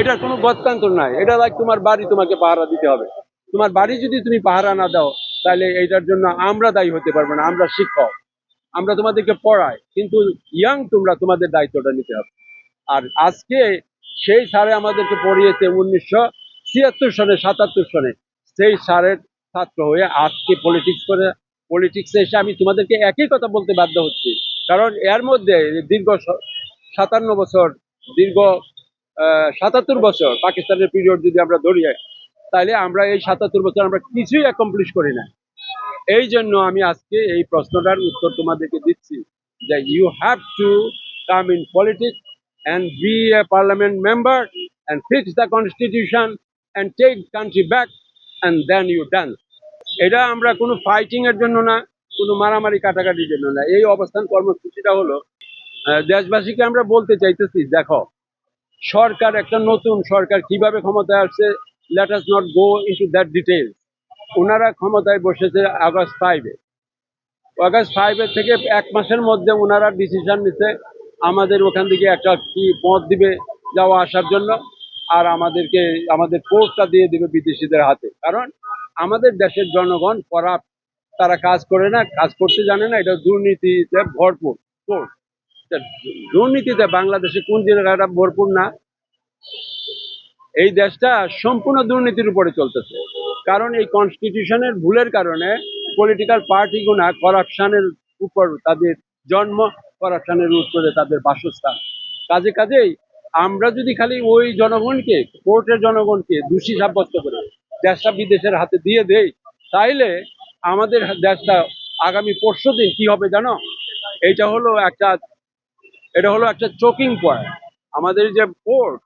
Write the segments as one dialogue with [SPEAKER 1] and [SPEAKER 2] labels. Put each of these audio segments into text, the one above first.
[SPEAKER 1] এটার কোনো গত্যান্তর নাই। এটা লাইক তোমার বাড়ি তোমাকে পাহারা দিতে হবে। তোমার বাড়ি যদি তুমি পাহারা না দাও, তাহলে এইটার জন্য আমরা দায়ী হতে পারব না, আমরা শিক্ষক। আমরা তোমাদেরকে পড়াই, কিন্তু ইয়াং তোমরা তোমাদের দায়িত্বটা নিতে হবে। আর আজকে সেই স্যারে আমাদেরকে পড়িয়েছে উনিশশো ছিয়াত্তর সনে সাতাত্তর সনে সেই স্যারের ছাত্র হয়ে আজকে পলিটিক্স করে পলিটিক্সে এসে আমি তোমাদেরকে একই কথা বলতে বাধ্য হচ্ছি। কারণ এর মধ্যে দীর্ঘ সাতান্ন বছর দীর্ঘ সাতাত্তর বছর পাকিস্তানের পিরিয়ড যদি আমরা ধরি তাহলে আমরা এই সাতাত্তর বছর আমরা কিছুই অ্যাকমপ্লিশ করি না এই জন্য আমি আজকে এই প্রশ্নটার উত্তর তোমাদেরকে দিচ্ছি যে you have to come in politics and be a parliament member and fix the constitution and take country back and then you done এটা আমরা কোনো ফাইটিং এর জন্য না, কোনো মারামারি কাটাকাটির জন্য না। এই অবস্থান কর্মসূচিটা হলো দেশবাসীকে আমরা বলতে চাইতেছি, দেখো সরকার, একটা নতুন সরকার কীভাবে ক্ষমতায় আসছে let us not go into that details ওনারা ক্ষমতায় বসেছে আগস্ট ফাইভে আগস্ট ফাইভের থেকে এক মাসের মধ্যে ওনারা ডিসিশন নিছে আমাদের ওখান থেকে একটা কি পথ দিবে যাওয়া আসার জন্য, আর আমাদেরকে, আমাদের পোস্টটা দিয়ে দিবে বিদেশিদের হাতে। কারণ আমাদের দেশের জনগণ করাপ তারা কাজ করে না, কাজ করতে জানে না, এটা দুর্নীতিতে ভরপুর। কোর্ট দুর্নীতিতে বাংলাদেশে কোন জায়গাটা ভরপুর না। এই দেশটা সম্পূর্ণ দুর্নীতির উপরে চলতেছে। কারণ এই কনস্টিটিউশনের ভুলের কারণে পলিটিক্যাল পার্টিগুলা করাপশনের উপর তাদের জন্ম করাপশনের উত্তরে তাদের বাসস্থান। কাজে কাজেই আমরা যদি খালি ওই জনগণকে, কোর্টের জনগণকে দোষী সাব্যস্ত করে, দেশটা বিদেশের হাতে দিয়ে দেই, তাইলে আমাদের দেশটা আগামী পরশু দিন কি হবে জানো? এইটা হলো একটা এটা হলো একটা চোকিং পয়েন্ট আমাদের যে কোর্ট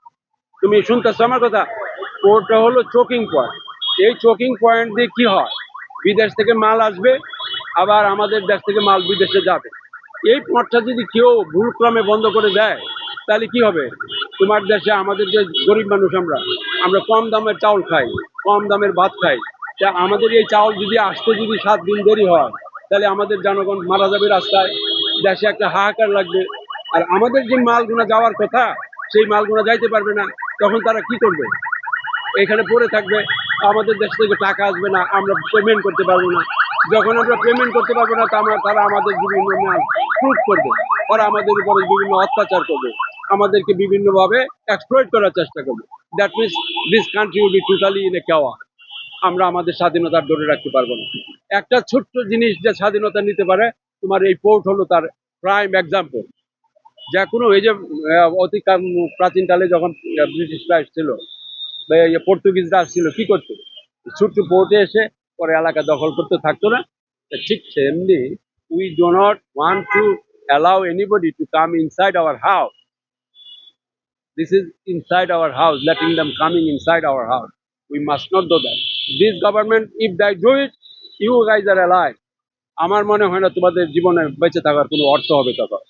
[SPEAKER 1] তুমি শুনতেছো আমার কথা? কোর্টটা হলো চোকিং পয়েন্ট এই চোকিং পয়েন্ট দিয়ে কি হয়? বিদেশ থেকে মাল আসবে, আবার আমাদের দেশ থেকে মাল বিদেশে যাবে। এই পথটা যদি কেউ ভুলক্রমে বন্ধ করে দেয়, তাহলে কি হবে? তোমার দেশে আমাদের যে গরিব মানুষ আমরা আমরা কম দামের চাউল খাই, কম দামের ভাত খাই। তা আমাদের এই চাউল যদি আসতে যদি সাত দিন দেরি হয়, তাহলে আমাদের জনগণ মারা যাবে রাস্তায়। দেশে একটা হাহাকার লাগবে। আর আমাদের যে মালগুলো যাওয়ার কথা, সেই মালগুলো যাইতে পারবে না, তখন তারা কি করবে? এখানে পড়ে থাকবে, আমাদের দেশ থেকে টাকা আসবে না, আমরা পেমেন্ট করতে পারব না। যখন আমরা পেমেন্ট করতে পারব না তারা আমাদের বিভিন্ন মাল ফ্রুট করবে ওরা আমাদের উপরে বিভিন্ন অত্যাচার করবে। আমাদেরকে বিভিন্নভাবে এক্সপ্লয়েট করার চেষ্টা করবে। That means this country will be totally in a chaos আমরা আমাদের স্বাধীনতা ধরে রাখতে পারব না। একটা ছোট্ট জিনিস যে স্বাধীনতা নিতে পারে, তোমার এই পোর্ট হলো তার প্রাইম এক্সাম্পল যা কোনো এই যে আহ, অতি প্রাচীনকালে যখন ব্রিটিশরা এসেছিল বা এই যে পর্তুগিজরা আসছিল কি করতো? ছোট্ট পোর্টে এসে পরে এলাকা দখল করতে থাকতো না। ঠিক সেমনি we do not want to allow anybody to come inside our house this is inside our house letting them coming inside our house. We must not do that. This government if they do it you guys are alive. আমার মনে হয় না তোমাদের জীবনে বেঁচে থাকার কোনো অর্থ হবে তখন।